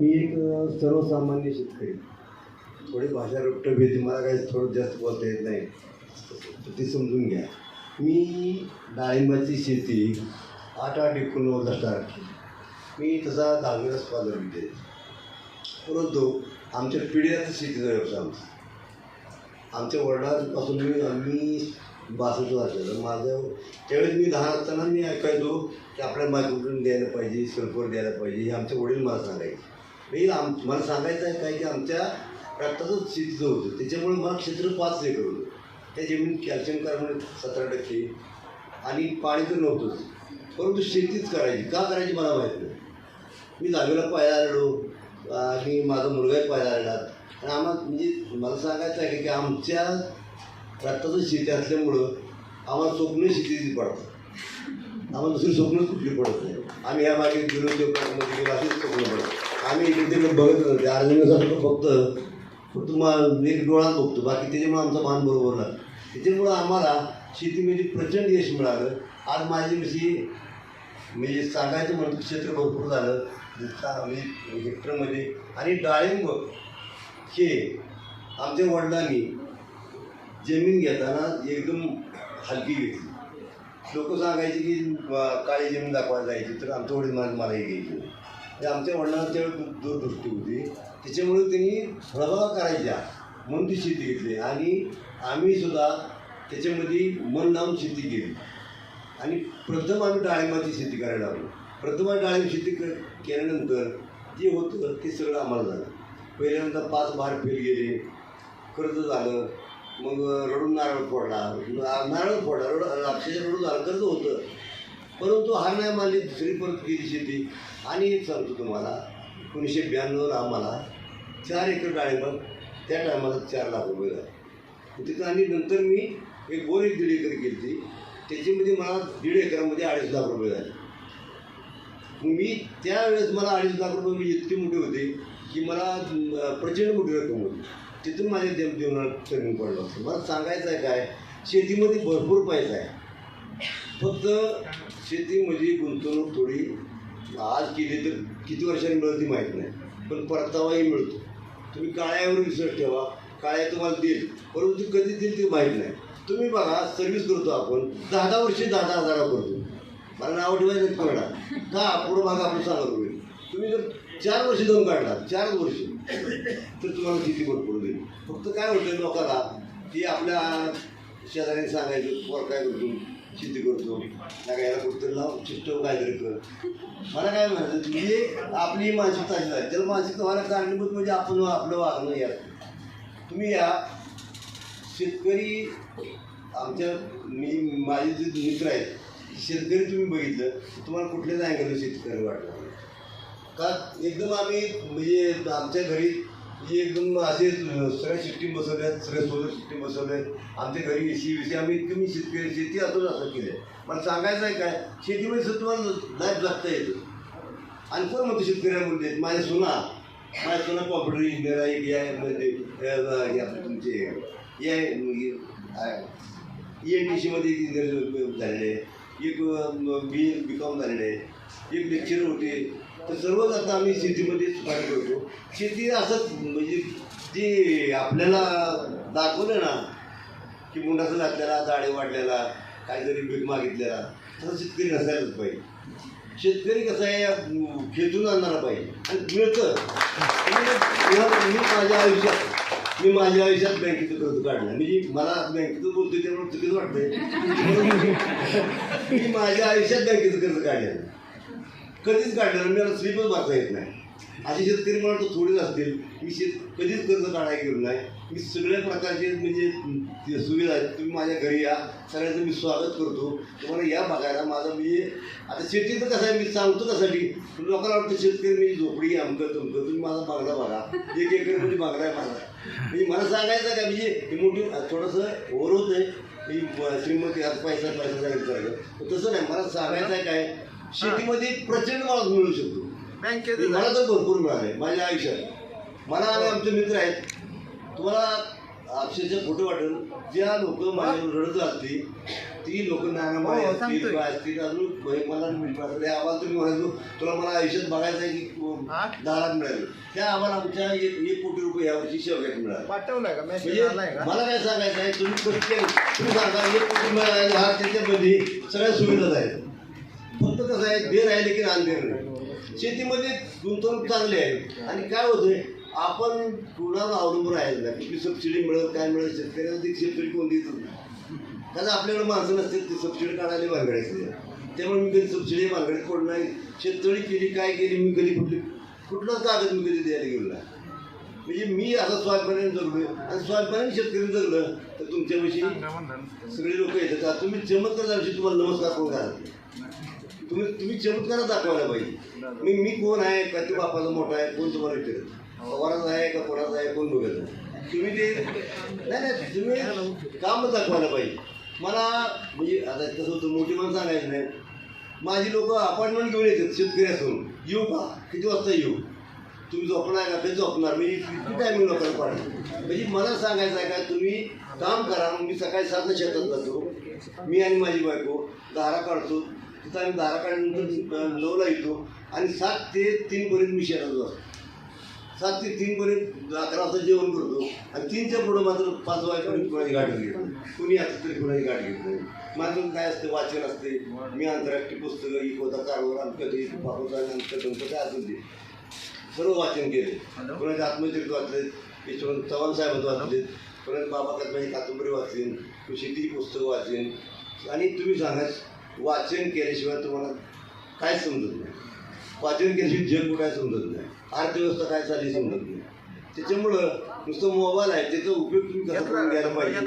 मी एक सर्वसामान्य शेतकरी. थोडी भाषा रुपटं घेते मला काही थोडं जास्त बोलता येत नाही. तर ती समजून घ्या. मी डाळिंबाची शेती आठ आठ एकोणनव्वदला स्टार्ट केली. मी तसा दहावीला स्कॉलर विद्यार्थी परंतु आमच्या पिढ्यात शेतीचा व्यवसाय आमचा. आमच्या वडिलांपासून मी आम्ही बासष्ट वर्षाचं माझं त्यावेळेस मी लहान असताना मी ऐकायचो की आपल्याला मायक्रोटून द्यायला पाहिजे सल्फर द्यायला पाहिजे हे आमचे वडील मला सांगायचे. मी आम मला सांगायचं आहे काय की आमच्या रक्ताचं शेतीचं होतं त्याच्यामुळे मला क्षेत्र पाच एकर होतं त्या जमिनीत कॅल्शियम कार्बोनेट सतरा टक्के आणि पाणी तर नव्हतंच. परंतु शेतीच करायची. का करायची मला माहीत नाही. मी दहावीला पाहायला आलो आणि माझा मुलगाही पाहायला आला आणि आम्हाला म्हणजे मला सांगायचं आहे की आमच्या रक्ताचं शेती असल्यामुळं आम्हाला स्वप्न शेतीची पडतात आम्हाला दुसरी स्वप्नच कुठली पडत नाही. आम्ही या मागे गेलो देवकामध्ये असेच स्वप्न पडतो. आम्ही इकडे तिकडे बघत त्या अर्जुनासारखं फक्त फक्त मा- एक डोळा बघतो. बाकी त्याच्यामुळे आमचा मान बरोबर लागला त्याच्यामुळं आम्हाला शेतीमध्ये प्रचंड यश मिळालं. आज माझी कशी म्हणजे सांगायचं म्हणतो क्षेत्र भरपूर झालं. म्हणजे हेक्टरमध्ये आणि डाळिंब हे आमच्या वडिलांनी जमीन घेताना एकदम हलकी घेतली. लोक सांगायचे की काळी जमीन दाखवायला जायची तर आमच्या वडील मला मलाही घ्यायची. नाही. म्हणजे आमच्या वडिलांना त्यावेळी दूरदृष्टी होती. त्याच्यामुळे त्यांनी फळबागा करायच्या म्हणून ती शेती घेतली. आणि आम्ही सुद्धा त्याच्यामध्ये मन लावून शेती केली. आणि प्रथम आम्ही डाळिंबाची शेती करायला लागलो. प्रथम आम्ही डाळिंब शेती क केल्यानंतर जे होतं ते सगळं आम्हाला झालं. पहिल्यांदा पाच बार फेल गेले. कर्ज झालं. मग रडून नारळ फोडला. नारळ फोडला. रड अक्षरशः रडून झालं. कर्ज होतं. परंतु हा नाही मानली दुसरी परत केली शेती आणि एक सांगतो तुम्हाला एकोणीसशे ब्याण्णवला आम्हाला चार एकर डाळिंब त्या टायमाला चार लाख रुपये झाले. तिथं आणि नंतर मी एक बोर एक दीड एकर केली. ती त्याच्यामध्ये मला दीड एकरामध्ये अडीच लाख रुपये झाले. मग मी त्यावेळेस मला अडीच लाख रुपये मी इतके मोठे होते की मला प्रचंड मोठी रक्कम होती. तिथून माझ्या देव जीवनात कमी पडलं होतं. मला सांगायचं आहे काय शेतीमध्ये भरपूर पैसा आहे. फक्त शेतीमध्ये म्हणजे गुंतवणूक थोडी. आज केली तर किती वर्षांनी मिळत ती माहीत नाही पण परतावाही मिळतो. तुम्ही काळ्यावर विश्वास ठेवा काळ्या तुम्हाला देईल परंतु कधी देईल ते माहीत नाही. तुम्ही बघा सर्व्हिस करतो आपण दहा दहा वर्षे दहा दहा हजारा करतो. मला नाव ठेवायचं नाही कोणाला का? पुढं भाग आपण सांगत होईल तुम्ही जर चार वर्ष जाऊन काढला चार वर्ष तर तुम्हाला किती भरपूर देईल. फक्त काय होतं लोकांना की आपल्या शेजाऱ्यांनी सांगायचं वर काय करतो? शेती करतो. नाही याला कुठतरी लाव शिष्ट काहीतरी कर. मला काय म्हणायचं म्हणजे आपली मानसिकता अशी झाली. त्याला मानसिकता व्हायला कारणीभूत म्हणजे आपण आपलं वागणं या. तुम्ही या. शेतकरी आमच्या मी माझे जे मित्र आहेत शेतकरी तुम्ही बघितलं तुम्हाला कुठल्याच अँगलनं शेतकरी वाटणार का एकदम आम्ही म्हणजे आमच्या घरी ही एकदम असे सगळ्या सिस्टीम बसवल्यात सगळ्या सोलर सिस्टीम बसवल्यात आमच्या घरी एसी विसी आम्ही इतकं मी शेतकरी शेती असं असं केलं आहे. मला सांगायचं आहे काय शेतीमध्ये सुद्धा तुम्हाला लाईफ लागता येतं. आणि कोण म्हणतो शेतकऱ्या म्हणजे माझ्या सुना. माझ्या सुना कॉम्प्युटर इंजिनियर आहे एक आहे म्हणजे तुमचे हे आहे ई एन टी सीमध्ये इंजिनियर झालेले आहे. एक बी बी कॉम झालेले आहे. एक लेक्चर होते. तर सर्वच आता आम्ही शेतीमध्येच सुधार करतो शेती असंच म्हणजे जे आपल्याला दाखवलं ना की मुंडाचं घातलेला जाळे वाढलेला काहीतरी भीक मागितलेला तसं शेतकरी नसायलाच पाहिजे. शेतकरी कसं आहे खेचून आणणारा पाहिजे. आणि मिळतं. म्हणजे मी माझ्या आयुष्यात मी माझ्या आयुष्यात बँकेचं कर्ज काढलं. म्हणजे मला बँकेचं बोलतोय त्यामुळे चुकीच वाटतंय. मी माझ्या आयुष्यात बँकेचं कर्ज काढलं कधीच काढलेलं मला स्लीपच भरता येत नाही. असे शेतकरी मला तर थोडीच असतील मी शेत कधीच कर्ज काढायला गेलो नाही. मी सगळ्या प्रकारचे म्हणजे सुविधा आहेत तुम्ही माझ्या घरी या. सगळ्यांचं मी स्वागत करतो. तुम्हाला या बघायला माझं म्हणजे आता शेती तर कसं आहे मी सांगतो त्यासाठी. लोकांना वाटतं शेतकरी मी झोपडी आमकं तुमकं. तुम्ही माझा बांगला बघा. एक एकर म्हणजे बांगला आहे माझा. म्हणजे मला सांगायचं का म्हणजे हे मोठी थोडंसं ओव्हर होत आहे मी श्रीमंती आज पैसा पैसा जायचं तसं नाही मला सांगायचं आहे काय? शेतीमध्ये प्रचंड मला मिळू शकतो. बँकेत मला तर भरपूर मिळाले माझ्या आयुष्यात. मला आणि आमचे मित्र आहेत. तुम्हाला अक्षरशः खोटं वाटेल. ज्या लोक माझ्यावर रडत असतील ती लोक नानाबाई हो, असतील सांगतोय. काय असतील अजून बाई मला मिळतात आम्हाला तुम्ही म्हणायचो तुला मला आयुष्यात बघायचं आहे की? दहा लाख मिळाले. त्या आम्हाला आमच्या एक कोटी रुपये यावर्षी शेवग्यात मिळाले. पाठवलाय का? म्हणजे मला काय सांगायचं आहे तुम्ही तुम्ही सांगा एक कोटी मिळाले हा त्याच्यामध्ये सगळ्या सुविधा आहेत. फक्त कसं आहे देर आहे लेकिन अंधेर नाही. शेतीमध्ये गुंतवणूक चांगली आहे. आणि काय होतंय आपण कुणावर अवलंबून राहायचं नाही. कुठली सबसिडी मिळेल काय मिळेल शेतकऱ्याला ती सबसिडी कोण नाही. कारण आपल्याकडे माणसं नसते ती सबसिडी काढायला असते त्यामुळे मी कधी सबसिडी भानगडीत कोण नाही. शेततळी केली काय केली मी कधी कुठली कुठलाच कागद मी कधी द्यायला गेलो नाही. म्हणजे मी आता स्वाभिमानाने जगलोय. आणि स्वाभिमानाने शेतकरी जगलं तर तुमच्याविषयी सगळे लोक येतात. तुम्ही चमत्कार तुम्हाला नमस्कार कोण करा तुम्ही तुम्ही चमत्कारच दाखवायला पाहिजे. मी मी कोण आहे? का ते बापाचा मोठा आहे. कोण तुम्हाला विचारत पवाराचा आहे का कोणाचा आहे? कोण बघत तुम्ही ते नाही नाही तुम्ही काम दाखवायला पाहिजे. मला म्हणजे आता कसं होतं मोठी माणसं सांगायचं नाही. माझी लोक अपॉइंटमेंट घेऊन येतात शेतकरी असून येऊ का किती वाजता येऊ? तुम्ही झोपणार का? ते झोपणार? मी किती टायमिंग लोकांना पाडणार म्हणजे मला सांगायचं आहे का तुम्ही काम करा. मग मी सकाळी सातला शेतात जातो. मी आणि माझी बायको दारा काढतो. तिथं आम्ही धारा काढल्यानंतर नऊला येतो आणि सात ते तीनपर्यंत मी शेतात जातो. सात ते तीनपर्यंत अकरा वाजता जेवण करतो आणि तीनच्या पुढं मात्र पाच वाजेपर्यंत कोणाची गाडी घेत नाही. कुणी असतं तरी कोणाची गाडी घेत नाही. माझं काय असतं वाचन असते. मी आंतरराष्ट्रीय पुस्तकं इकोता कारवार आमच्या कधी पाकोचा आमच्या काय असेल ते. सर्व वाचन केले. कोणाचे आत्मचरित्र वाचले यशवंत चव्हाण साहेब वाचले कोणाचे बाबा कदमाची कादंबरी वाचेन शेतीची पुस्तकं वाचेन. आणि तुम्ही सांगा वाचन केल्याशिवाय तुम्हाला काय समजत नाही. वाचन केल्याशिवाय जग काय समजत नाही. अर्थव्यवस्था काय चालली समजत नाही. त्याच्यामुळं नुसतं मोबाईल आहे त्याचा उपयोग तुम्ही कसा करून घ्यायला पाहिजे?